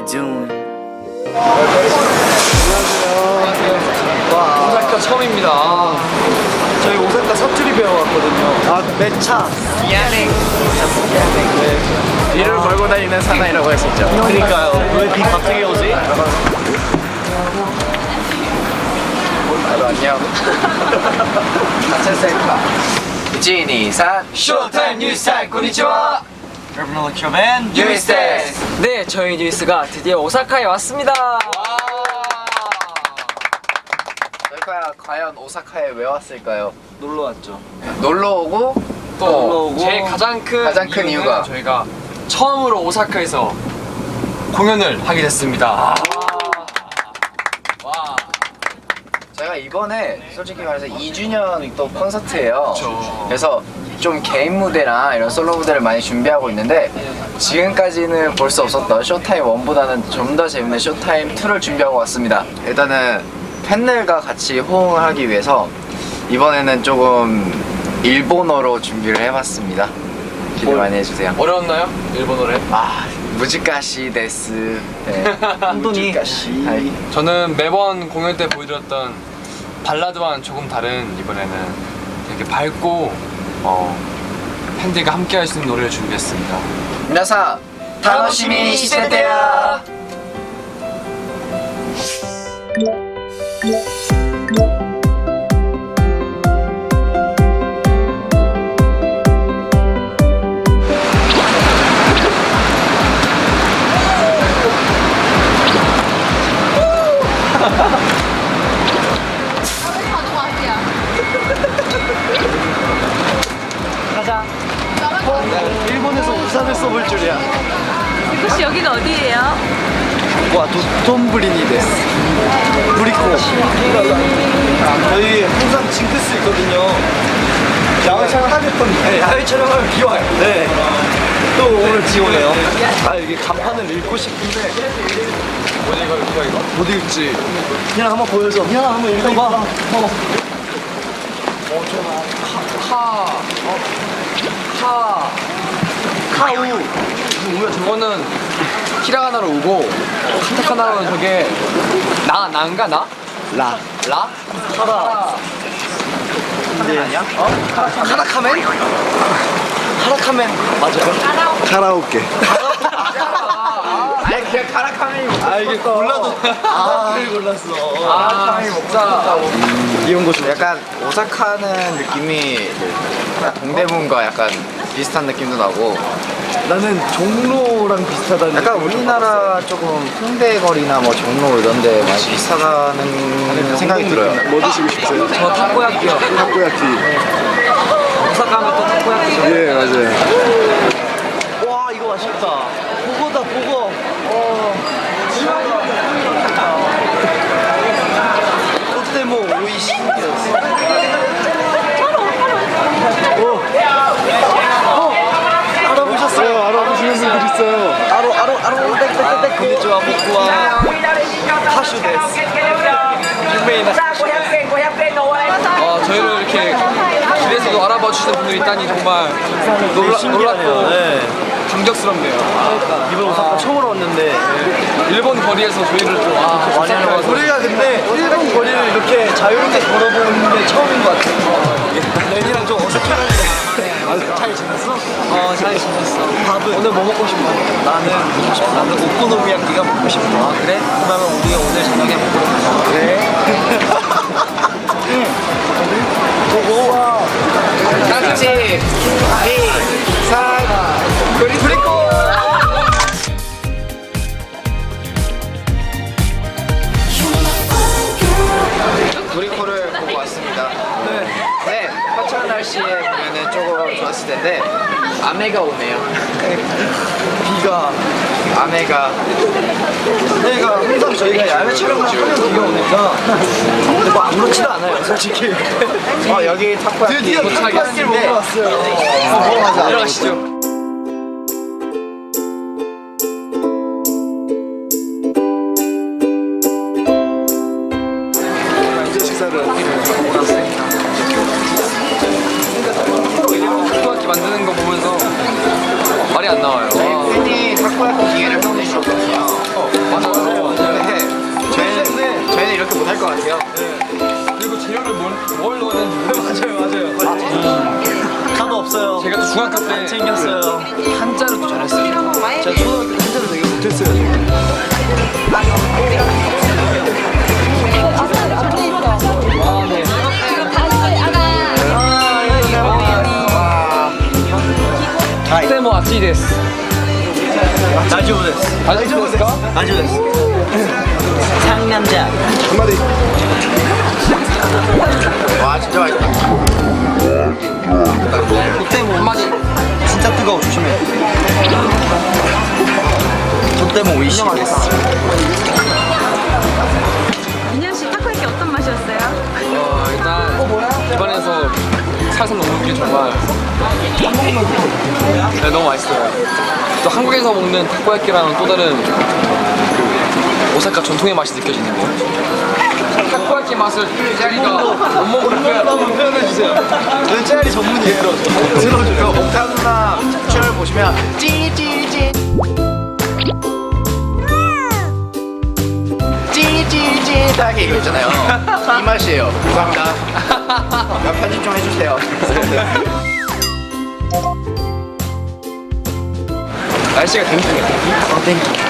you doing? 오사카 처음입니다. 저희 오사카 사투리 배워왔거든요. 아, 매차. 미안해. 뒤를 걸고 다니는 사나이라고 했었죠. 그러니까요. 왜 비 갑자기 오지? 안녕. 지니 산 쇼타임 뉴스타임 konnichiwa. 여러분 럭셔맨 뉴스 데스. 네, 저희 뉴스가 드디어 오사카에 왔습니다. 저희가 과연 오사카에 왜 왔을까요? 놀러 왔죠. 놀러 오고 또 놀러 오고 제일 가장 큰 가장 큰 이유는 이유가 저희가 처음으로 오사카에서 공연을 하게 됐습니다. 와. 저희가 이번에 솔직히 말해서 2주년 또 콘서트예요. 그쵸. 그래서 좀 개인 무대랑 이런 솔로 무대를 많이 준비하고 있는데 지금까지는 볼 수 없었던 쇼타임 1보다는 좀 더 재밌는 쇼타임 2를 준비하고 왔습니다. 일단은 팬들과 같이 호응을 하기 위해서 이번에는 조금 일본어로 준비를 해봤습니다. 기대 많이 해주세요. 어려웠나요? 일본어래? 아 무지까시 데스. 네. 혼돈이. 무지까시. 하이. 저는 매번 공연 때 보여드렸던 발라드와는 조금 다른 이번에는 되게 밝고 어, 팬들과 함께 할 수 있는 노래를 준비했습니다. 皆さん楽しみにしててよ 줄이야. 혹시 여기는 어디예요? 와, 도톤브리니 데스. 브리코. 저희 항상 징크스 있거든요. 야외 촬영하실 건데. 네, 야외 촬영하면 비 와요. 네. 또 오늘 비 오네요. 아, 여기 간판을 읽고 싶은데. 뭐 이거 이거 이거? 못 읽지. 그냥 한번 보여줘. 그냥 한번 읽어봐. 어. 하. 어? 하. 카우. 뭐야 저거는 히라가나로 우고 카타카나로는 저게 나 나인가 나? 라. 라? 하라. 근데 아니야? 어? 카라카멘? 하라카멘 맞아요? 카라오케. 아니 그냥 카라카메이 아 이게 골라도 아 골랐어. 카라카메이 먹자 이런 거 좀. 약간 오사카는 느낌이 약간 동대문과 약간 비슷한 느낌도 나고 나는 종로랑 비슷하다는. 약간 우리나라 조금 홍대 거리나 뭐 종로 이런 데 많이 비슷하다는 생각이 들어요 뭐 드시고 싶어요? 저 타코야키요. 타코야키. 오사카 하면 또 타코야키죠. 예 맞아요. 와 이거 맛있다. 보고다 보고. 어. 또때모 오이시였어. 어. 어. 알아보셨어요? 알아보시는 분들 있어요. 아로 아로 아로 땡땡땡땡. konnichiwa 모쿠와 하슈 데스. 유메이나 어, 저희를 이렇게 길에서도 알아봐 주시는 분들이 있다니 정말 놀라, 놀랍고 네. 감격스럽네요. 이번 오사카 처음으로 왔는데 일본 거리에서 저희를 또 아, 많이 와서 우리가 근데 일본 거리를 이렇게 자유롭게 걸어보는 게 처음인 것 같아. 렌이랑 좀 어색해하는 데. 잘 지냈어? 어, 잘 지냈어. 밥은 오늘 뭐 먹고 싶어? 나는 먹고 싶어. 나는 오코노미야키가 먹고 싶어. 아 그래? 그러면 우리 오늘 저녁에 먹으러 가자. 그래? 응. 보고 와. 같이 이산 그리고 텐데 아메가 오네요. 비가. 아메가 내가 항상 저희가 야외 촬영을 하면 비가 오니까 근데 뭐 아무렇지도 않아요 솔직히 어 여기 타코야키 드디어 먹으러 왔어요 어, 들어가시죠. 또 잘했어요. 제가 초등학교 때 한자를 되게 못했어요. 저는. 그때 뭐 아찌 데스. 데스. 아찌 데스까? 나지오 데스. 상남자. 와 진짜 맛있다. 그때 뭐 한마디. 진짜 뜨거워 조심해. 그때 뭐 오이시 데스. 민현 씨 타코야끼 어떤 맛이었어요? 어, 일단 입안에서 살살 녹는 게 정말 네, 너무 맛있어요. 또 한국에서 먹는 타코야끼랑은 또 다른 그 오사카 전통의 맛이 느껴지는 거. 타코야끼 맛을 못 먹으면 한번 표현해 주세요. 저는 짤이 전문이에요. 그 옥타 누나 채널 보시면 찌찌찌 찌찌찌 딱 이거 있잖아요. 이 맛이에요. 감사합니다. 몇 편집 좀 해주세요. 날씨가 댕기네. 땡기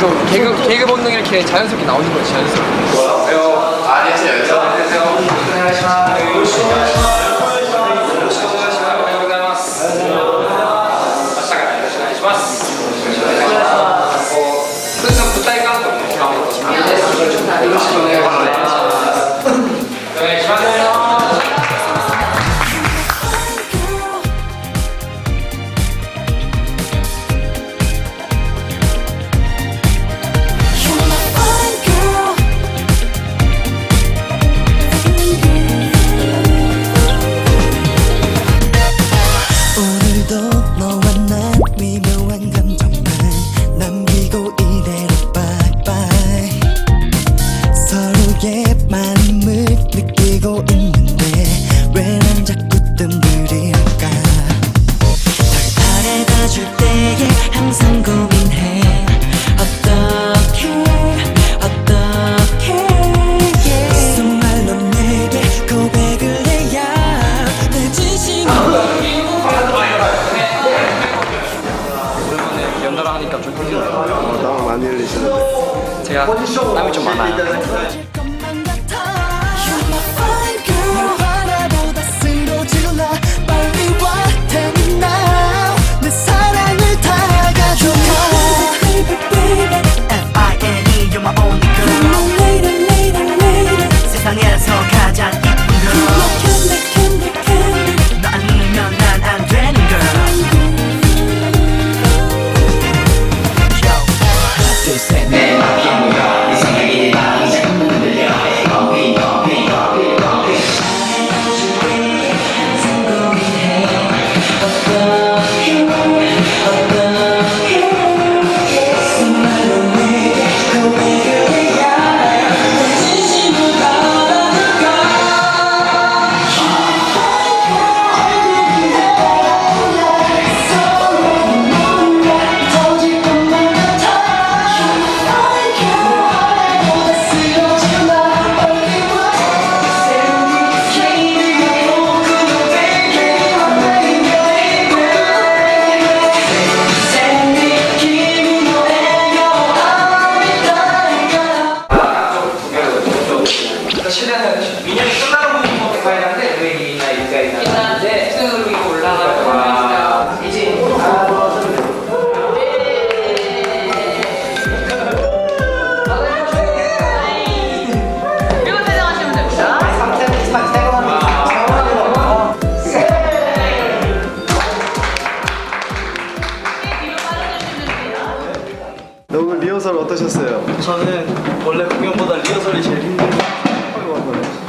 또 개그 개그 본능이 이렇게 자연스럽게 나오는 거지 자연스럽게. 안녕하세요. 안녕하세요. You're 어떠셨어요? 저는 원래 공연보다 리허설이 제일 힘든 거.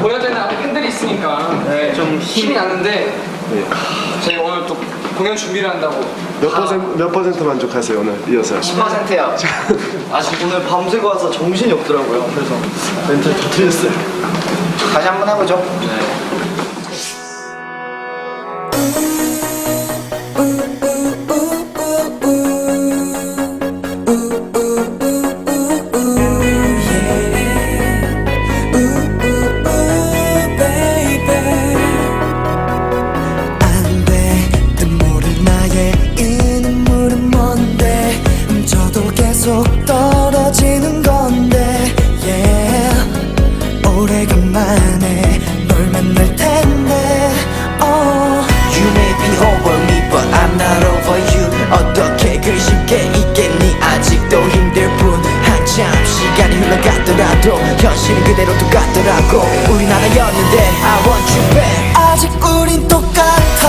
보여야 되는 앞에 팬들이 있으니까 네, 좀 힘이 나는데 저희가 오늘 또 공연 준비를 한다고. 몇 퍼센트 몇 퍼센트 만족하세요 오늘 리허설? 10%요. 아직 오늘 밤새고 와서 정신이 없더라고요. 그래서 멘탈 다 틀렸어요. 다시 한 번 해보죠. 안 하나였는데 I want you back 아직 우린 똑같아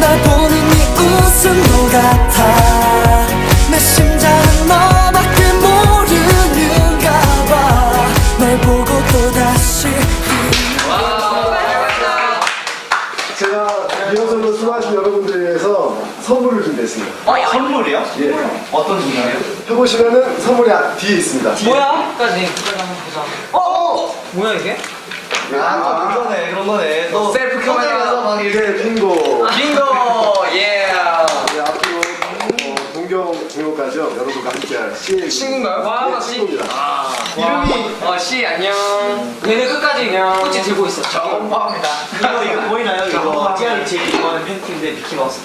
날 보는 이 웃음도 같아 내 심장은 너밖에 모르는가 봐널 보고 또 다시 제가 리허설로 수고하신 여러분들 위해서 선물을 준비했습니다. 선물이요? 예. 어떤 선물이요? 해보시면은 선물이 아- 뒤에 있습니다. 뭐야? 까지. 어, 어, 뭐야 이게? 아, 그런 거네, 그런 거네. 너 셀프 카메라. 호텔에서 막 이렇게 이게 빙고. 빙고! 예! 네, 앞으로 어, 동경. 여러분과 함께할 CL 친구인가요? 와, 나 친구입니다. 이름이 어, 씨 안녕. 얘네 끝까지 그냥 끝이 들고 있었죠. 엄마입니다. 이거 이거 보이나요? 이거 찌아이 제일 좋아하는 팬티인데 미키마우스.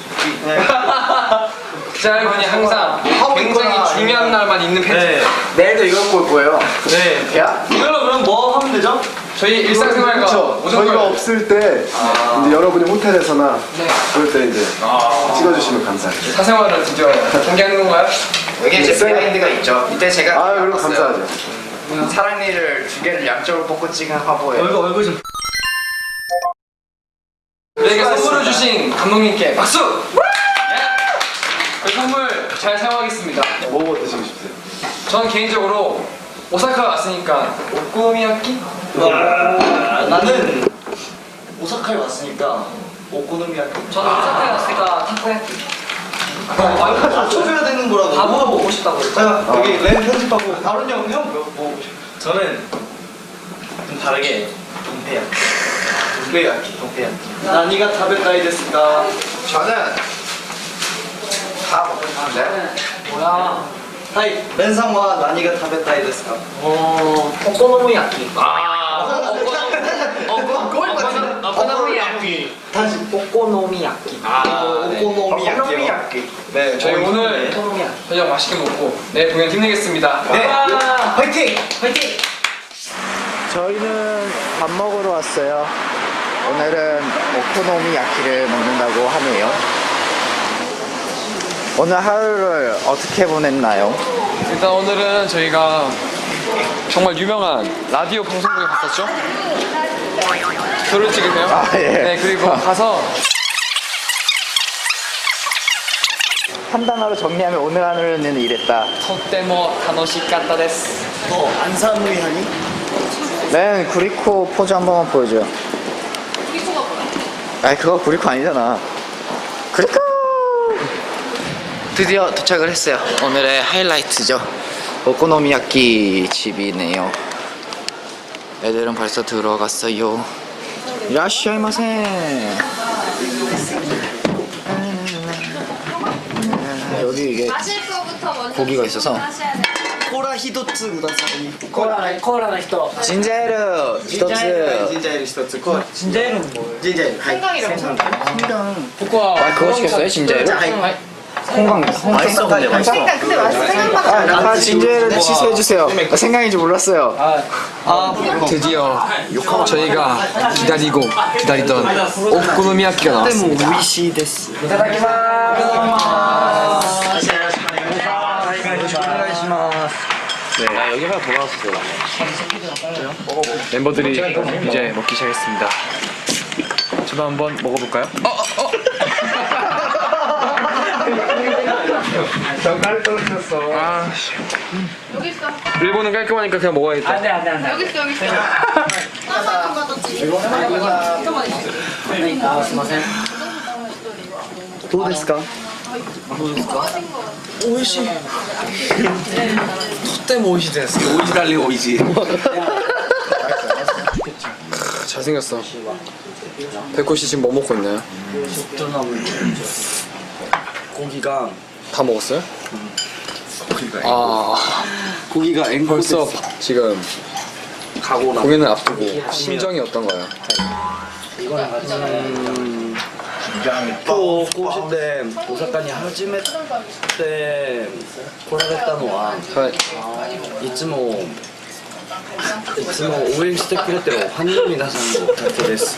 네. 짤분이 항상 굉장히. 중요한 날만 입는 팬티. 네. 내일도 이거 입고 올 거예요. 네. 야? 이걸로 그럼 뭐 하면 되죠? 저희 일상생활과 그렇죠. 모든 저희가 걸 없을 때 이제 여러분이 호텔에서나 네. 그럴 때 이제 찍어주시면 감사하죠. 사생활을 드디어 공개하는 건가요? 여기 이제 있어요? 비하인드가 있죠. 이때 제가 아, 그럼. 감사하죠. 사랑니를 두 개를 양쪽으로 뽑고 찍은 화보예요. 얼굴 얼굴 좀. 우리에게 선물을 주신 감독님께 박수! 예! 그 선물 잘 사용하겠습니다. 뭐 드시고 싶으세요? 저는 개인적으로 오사카 왔으니까 오코미야끼? 와, 나는 오사카에 왔으니까 오코노미야키. 저는 오사카에 왔으니까 타코야끼. 아, 맞춰줘야 되는 거라고. 다 물어보고 싶다고. 자, 여기 렌 편집하고 다른 형, 형 뭐, 뭐 저는 좀 다르게 동태야키. 동태야키, 동태야키. 나니가 타베타이 데스까? 저는 다 먹고 싶은데 뭐야? 데스까? 어. 아, 오코노미야끼. 다시 오코노미야끼. 아, 네. 네, 저희 어, 오늘 네. 저녁 맛있게 먹고 내일 공연 힘내겠습니다. 네, 와! 화이팅! 화이팅! 저희는 밥 먹으러 왔어요. 오늘은 오코노미야키를 먹는다고 하네요. 오늘 하루를 어떻게 보냈나요? 일단 오늘은 저희가 정말 유명한 라디오 방송국에 갔었죠? 저를 찍으세요? 아, 예. 네, 그리고 가서 한 단어로 정리하면 오늘 하루는 이랬다. 토테모 타노시카타 데스. 너 안산무이 하니? 렌 구리코 포즈 한 번만 보여줘. 구리코가 뭐야? 아니 그거 구리코 아니잖아. 구리코. 드디어 도착을 했어요. 오늘의 하이라이트죠. 오코노미야키 집이네요. 애들은 벌써 들어갔어요. 이라시아이마세. 여기 이게 마실 거부터 먼저 고기가 있어서 하셔야 돼요. 코라 히도츠 구다사이. 진자에르 히토츠 진자에르 히도츠. 코 진자에르는 뭐? 진자에르. 생강이라고 생강. 포코아. 아 그거 시켰어요 진자에르? 홍강 맛있어 근데 맛있어. 생강 근데 맛있어 생강보다 아, 아 진자에르 취소해주세요 생강인지 몰랐어요 아, 드디어 저희가 기다리고 기다리던 오코노미야키가 나왔습니다. 위시 데스. 멤버들이 이제 먹기 시작했습니다. 저도 한번 먹어볼까요? 어, 어, 어. 정말 떨어졌어. 아, 여기 있어 일본은 깔끔하니까 그냥 먹어야겠다. 여기 있어 여기 있어 하나만 받았지 이거 하나만 있어 どうですか美味しいとっても美味しいです美味しい달리美味しい 잘생겼어 백호 씨 지금 뭐 먹고 있나요? 고기가 다 먹었어요? 고기가 아. 고기가 앵벌써 지금 가고 나. 공연을 앞두고 심정이 어떤가요? 이거는 음. 심장이 또 꼬실 때 오사카니 하지메 때 고라겠다는 와. 이쯤오 이쯤오 오일 스테키를 때로 환영이 나서는 거 같아 됐어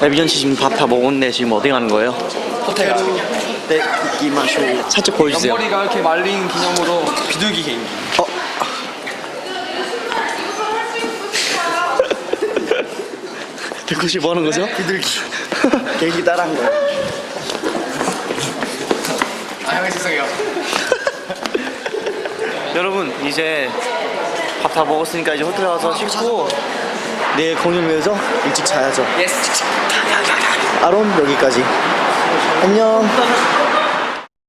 에비전 씨 지금 밥 다 먹었네. 지금 어디 가는 거예요? 호텔 가요 네 이마쇼 살짝 보여주세요. 옆머리가 이렇게 말린 기념으로 비둘기 개인기 백호 씨뭐 하는 거죠? 비둘기. 개인기 따라한 거예요. 아 형이 죄송해요. 여러분 이제 밥 다 먹었으니까 이제 호텔 가서 씻고 내일 공연 위해서 일찍 자야죠. 예스 아론 여기까지. 안녕